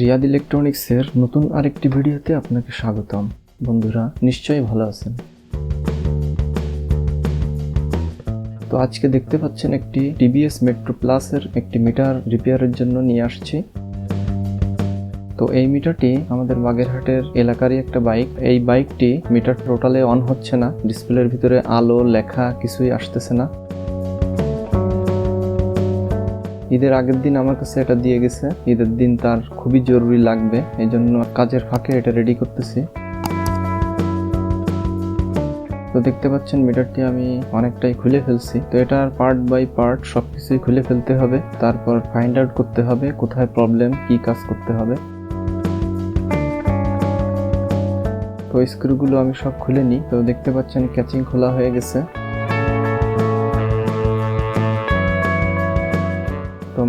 রিয়াদ ইলেকট্রনিক্সের নতুন আরেকটি ভিডিওতে আপনাকে স্বাগতম। বন্ধুরা, নিশ্চয়ই ভালো আছেন। তো আজকে দেখতে পাচ্ছেন একটি টিবিএস মেট্রো প্লাসের একটি মিটার রিপেয়ারের জন্য নিয়ে আসছি। তো এই মিটারটি আমাদের বাগেরহাটের এলাকারই একটা বাইক। এই বাইকটি মিটার টোটালে অন হচ্ছে না, ডিসপ্লের ভিতরে আলো, লেখা কিছুই আসতেছে না। ঈদের আগের দিন আমার কাছে এটা দিয়ে গেছে। ঈদের দিন তার খুবই জরুরি লাগবে এই জন্য কাজের ফাঁকে এটা রেডি করতেছি। তো দেখতে পাচ্ছেন মিটারটি আমি অনেকটাই খুলে ফেলছি। তো এটার পার্ট বাই পার্ট সবকিছুই খুলে ফেলতে হবে। তারপর ফাইন্ড আউট করতে হবে কোথায় প্রবলেম কি কাজ করতে হবে। তো স্ক্রুগুলো আমি সব খুলে নিই। তো দেখতে পাচ্ছেন ক্যাচিং খোলা হয়ে গেছে।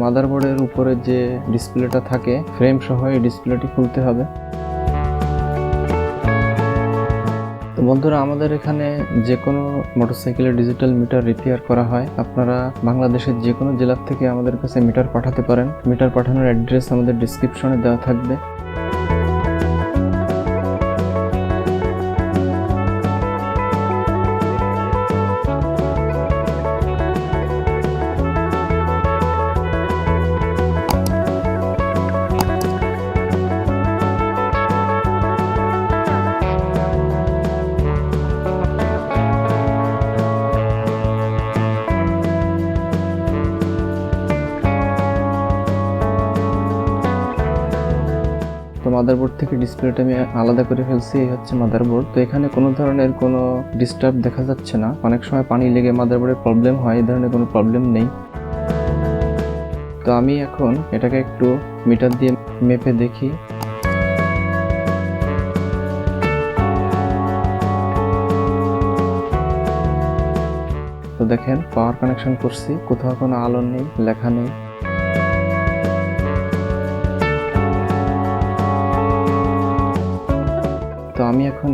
মাদারবোর্ডের উপরে যে ডিসপ্লেটা থাকে ফ্রেম সহ এই ডিসপ্লেটি খুলতে হবে। তো বন্ধুরা, আমাদের এখানে যে কোনো মোটরসাইকেলের ডিজিটাল মিটার রিপেয়ার করা হয়। আপনারা বাংলাদেশের যে কোনো জেলার থেকে আমাদের কাছে মিটার পাঠাতে পারেন। মিটার পাঠানোর অ্যাড্রেস আমাদের ডিসক্রিপশনে দেওয়া থাকবে। তো মাদারবোর্ড থেকে ডিসপ্লেটা আমি আলাদা করে ফেলছি, এই হচ্ছে মাদারবোর্ড তো এখানে কোনো ধরনের কোনো ডিস্টার্ব দেখা যাচ্ছে না। অনেক সময় পানি লেগে মাদারবোর্ডের প্রবলেম হয়, এই ধরনের কোনো প্রবলেম নেই। তো আমি এখন এটাকে একটু মিটার দিয়ে মেপে দেখি। তো দেখেন পাওয়ার কানেকশন করছি, কোথাও কোনো আলো নেই, লেখা নেই।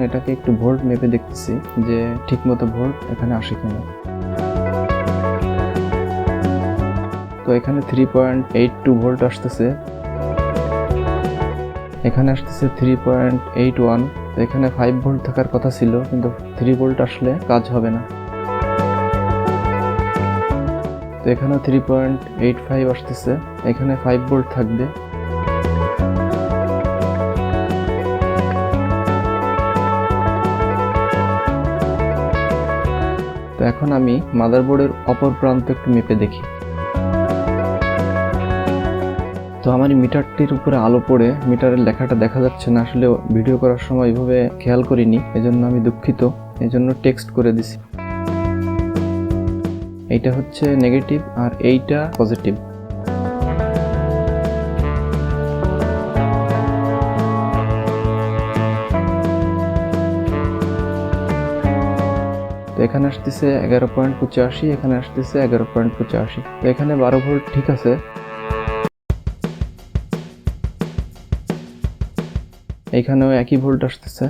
এটাকে একটু ভোল্ট মেপে দেখতেছি যে ঠিকমতো ভোল্ট এখানে আসে কিনা। তো এখানে three point eight two volt আসতেছে। এখানে আসতেছে থ্রি পয়েন্ট এইট ওয়ান তো এখানে ফাইভ ভোল্ট থাকার কথা ছিল, কিন্তু থ্রি ভোল্ট আসলে কাজ হবে না। তো এখানে থ্রি পয়েন্ট এইট ফাইভ আসতেছে। এখানে ফাইভ ভোল্ট থাকবে। এখন আমি মাদারবোর্ডের অপর প্রান্ত একটু মেপে দেখি। তো আমার মিটারটির উপরে আলো পড়ে, মিটারের লেখাটা দেখা যাচ্ছে না, আসলে ভিডিও করার সময় এইভাবে খেয়াল করিনি, এজন্য আমি দুঃখিত, এজন্য টেক্সট করে দিছি। এইটা হচ্ছে নেগেটিভ আর এইটা পজিটিভ। এখানে আসতেছে এগারো পয়েন্ট পঁচাশি, এখানে আসতেছে এগারো পয়েন্ট পঁচাশি। এখানে বারো ভোল্ট ঠিক আছে। এখানেও একই ভোল্ট আসতেছে।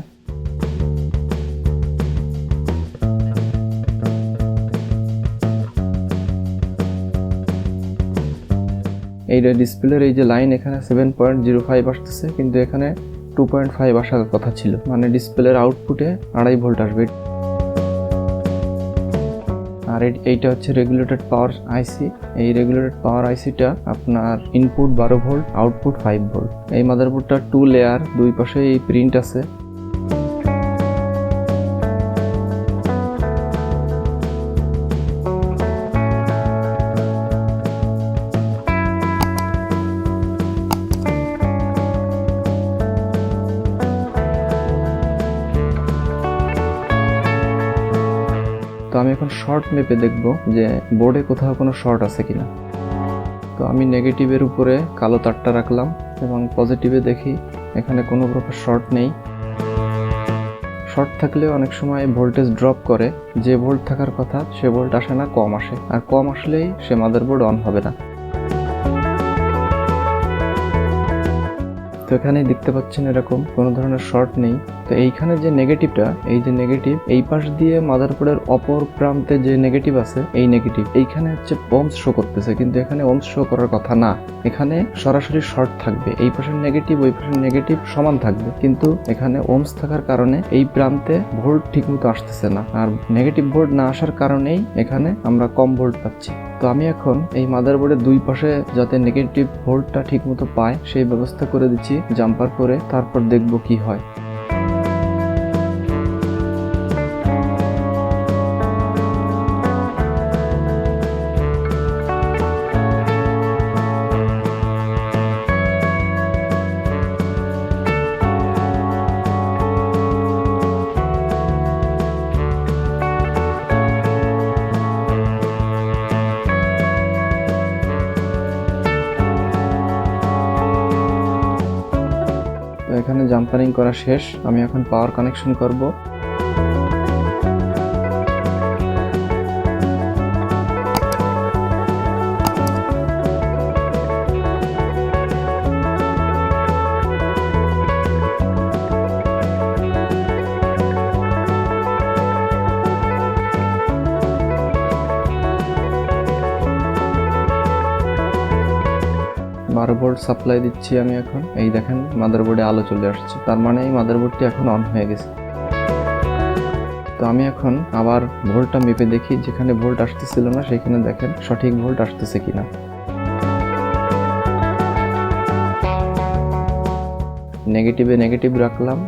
এই ডিসপ্লের এই যে লাইন এখানে সেভেন পয়েন্ট জিরো ফাইভ আসতেছে, কিন্তু এখানে টু পয়েন্ট ফাইভ আসার কথা ছিল। মানে ডিসপ্লের আউটপুটে আড়াই ভোল্ট আসবে। এইটা হচ্ছে রেগুলেটেড পাওয়ার আইসি এই রেগুলেটেড পাওয়ার আইসিটা আপনার ইনপুট বারো ভোল্ট আউটপুট ফাইভ ভোল্ট এই মাদারবোর্ডটা টু লেয়ার দুই পাশে এই প্রিন্ট আছে। এখন শর্ট মেপে দেখব যে বোর্ডে কোথাও কোনো শর্ট আছে কিনা। তো আমি নেগেটিভের উপরে কালো তারটা রাখলাম এবং পজিটিভে দেখি এখানে কোনো প্রকার শর্ট নেই। শর্ট থাকলে অনেক সময় ভোল্টেজ ড্রপ করে। যে ভোল্ট থাকার কথা, সে ভোল্ট আসে না, কম আসে। আর কম আসলেই সে মাদার বোর্ড অন হবে না। তো এখানেই দেখতে পাচ্ছেন এরকম কোনো ধরনের শর্ট নেই। তো এইখানে যে নেগেটিভটা এই যে নেগেটিভ এই পাশ দিয়ে মাদারবোর্ডের অপর প্রান্তে যে নেগেটিভ আছে, এই নেগেটিভ এইখানে হচ্ছে ওমস শো করতেছে। কিন্তু এখানে ওমস শো করার কথা না। এখানে সরাসরি শর্ট থাকবে। এই পাশের নেগেটিভ ওই পাশের নেগেটিভ সমান থাকবে। কিন্তু এখানে ওমস থাকার কারণে এই প্রান্তে ভোল্ট ঠিকমতো আসতেছে না। আর নেগেটিভ ভোল্ট না আসার কারণেই এখানে আমরা কম ভোল্ট পাচ্ছি। তো আমি এখন এই মাদারবোর্ডের দুই পাশে যাতে নেগেটিভ ভোল্টটা ঠিকমতো পায়, সেই ব্যবস্থা করে দিচ্ছি জাম্পার করে, তারপর দেখব কি হয়। এখানে জাম্পারিং করা শেষ। আমি এখন পাওয়ার কানেকশন করব। বারো ভোল্ট সাপ্লাই দিচ্ছি আমি এখন। এই দেখেন মাদারবোর্ডে আলো চলে আসছে। তার মানে এই মাদারবোর্ডটি এখন অন হয়ে গেছে। তো আমি এখন আবার ভোল্টটা মেপে দেখি, যেখানে ভোল্ট আসতেছিল না, সেখানে দেখেন সঠিক ভোল্ট আসতেছে কিনা। নেগেটিভে নেগেটিভ রাখলাম।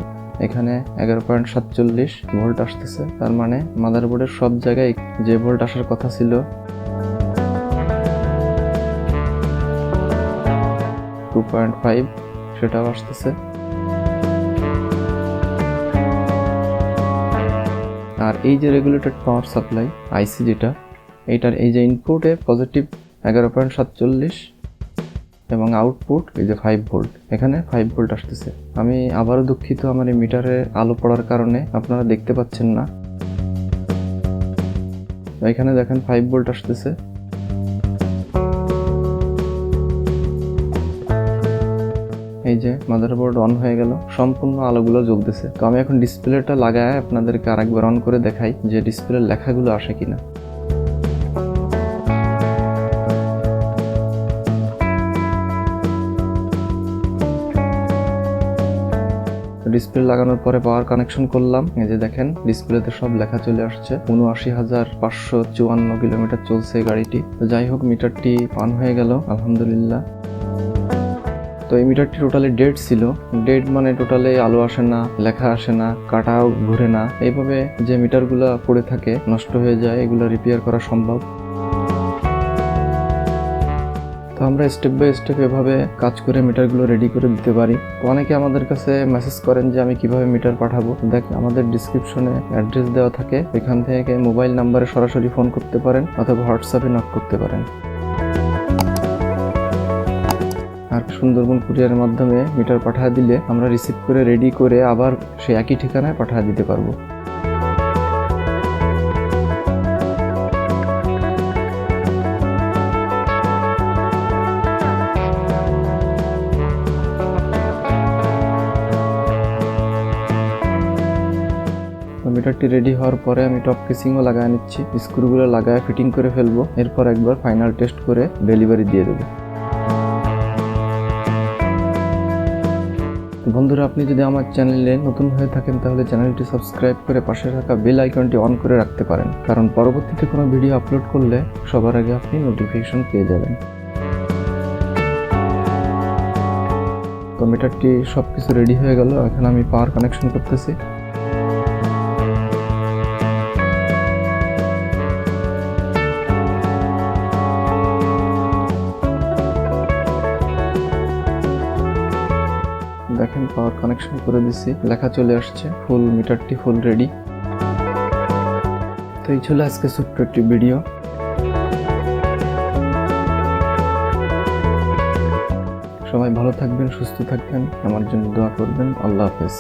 এখানে এগারো পয়েন্ট সাতচল্লিশ ভোল্ট আসতেছে। তার মানে মাদারবোর্ডের সব জায়গায় যে ভোল্ট আসার কথা ছিল টু পয়েন্ট ফাইভ সেটাও আসতেছে। আর এই যে রেগুলেটেড পাওয়ার সাপ্লাই আইসি যেটা এইটার এই যে ইনপুটে পজিটিভ এগারো পয়েন্ট সাতচল্লিশ এবং আউটপুট এই যে ফাইভ ভোল্ট এখানে ফাইভ ভোল্ট আসতেছে। আমি আবারও দুঃখিত আমার এই মিটারে আলো পড়ার কারণে, আপনারা দেখতে পাচ্ছেন না। এখানে দেখেন ফাইভ ভোল্ট আসতেছে। মাদারবোর্ড অন হয়ে গেল, সম্পূর্ণ আলোগুলো জ্বলতেছে। তো আমি এখন ডিসপ্লেটা লাগায় আপনাদেরকে আরেকবার অন করে দেখাই যে ডিসপ্লের লেখাগুলো আসে কিনা। ডিসপ্লে লাগানোর পরে পাওয়ার কানেকশন করলাম। এই যে দেখেন, ডিসপ্লেতে সব লেখা চলে আসছে। উনআশি হাজার পাঁচশো চুয়ান্ন কিলোমিটার চলছে গাড়িটি। তো যাই হোক মিটারটি অন হয়ে গেল, আলহামদুলিল্লাহ। তো এই মিটারটি টোটালি ডেড ছিল। ডেড মানে টোটালি আলো আসে না, লেখা আসে না, কাটাও ঘুরে না। এইভাবে যে মিটারগুলো পড়ে থাকে, নষ্ট হয়ে যায়, এগুলো রিপেয়ার করা সম্ভব। তো আমরা স্টেপ বাই স্টেপ এভাবে কাজ করে মিটারগুলো রেডি করে দিতে পারি। অনেকে আমাদের কাছে মেসেজ করেন যে, আমি কীভাবে মিটার পাঠাবো? দেখ, আমাদের ডিসক্রিপশনে অ্যাড্রেস দেওয়া থাকে। এখান থেকে মোবাইল নাম্বারে সরাসরি ফোন করতে পারেন অথবা হোয়াটসঅ্যাপে নক করতে পারেন। সুন্দরবন কুরিয়ারের মাধ্যমে মিটার পাঠা দিলে আমরা রিসিভ করে রেডি করে আবার সেই একই ঠিকানায় পাঠিয়ে দিতে পারব। মিটারটি রেডি হওয়ার পরে আমি টপ কেসিংও লাগায় নিচ্ছি স্ক্রুগুলো লাগায় ফিটিং করে ফেলব, এরপর একবার ফাইনাল টেস্ট করে ডেলিভারি দিয়ে দেবো। বন্ধুরা, আপনি যদি আমার চ্যানেলে নতুন হয়ে থাকেন, তাহলে চ্যানেলটি সাবস্ক্রাইব করে পাশে থাকা বেল আইকনটি অন করে রাখতে পারেন। কারণ পরবর্তীতে কোনো ভিডিও আপলোড করলে সবার আগে আপনি নোটিফিকেশন পেয়ে যাবেন। তো মিটারটি সব কিছু রেডি হয়ে গেল। এখন আমি পাওয়ার কানেকশন করতেছি। কানেকশন করে দিছি। লেখা চলে আসছে ফুল মিটারটি ফুল রেডি তো এই ছিল আজকে ছোট্ট একটি ভিডিও সবাই ভালো থাকবেন, সুস্থ থাকবেন, আমার জন্য দোয়া করবেন। আল্লাহ হাফেজ।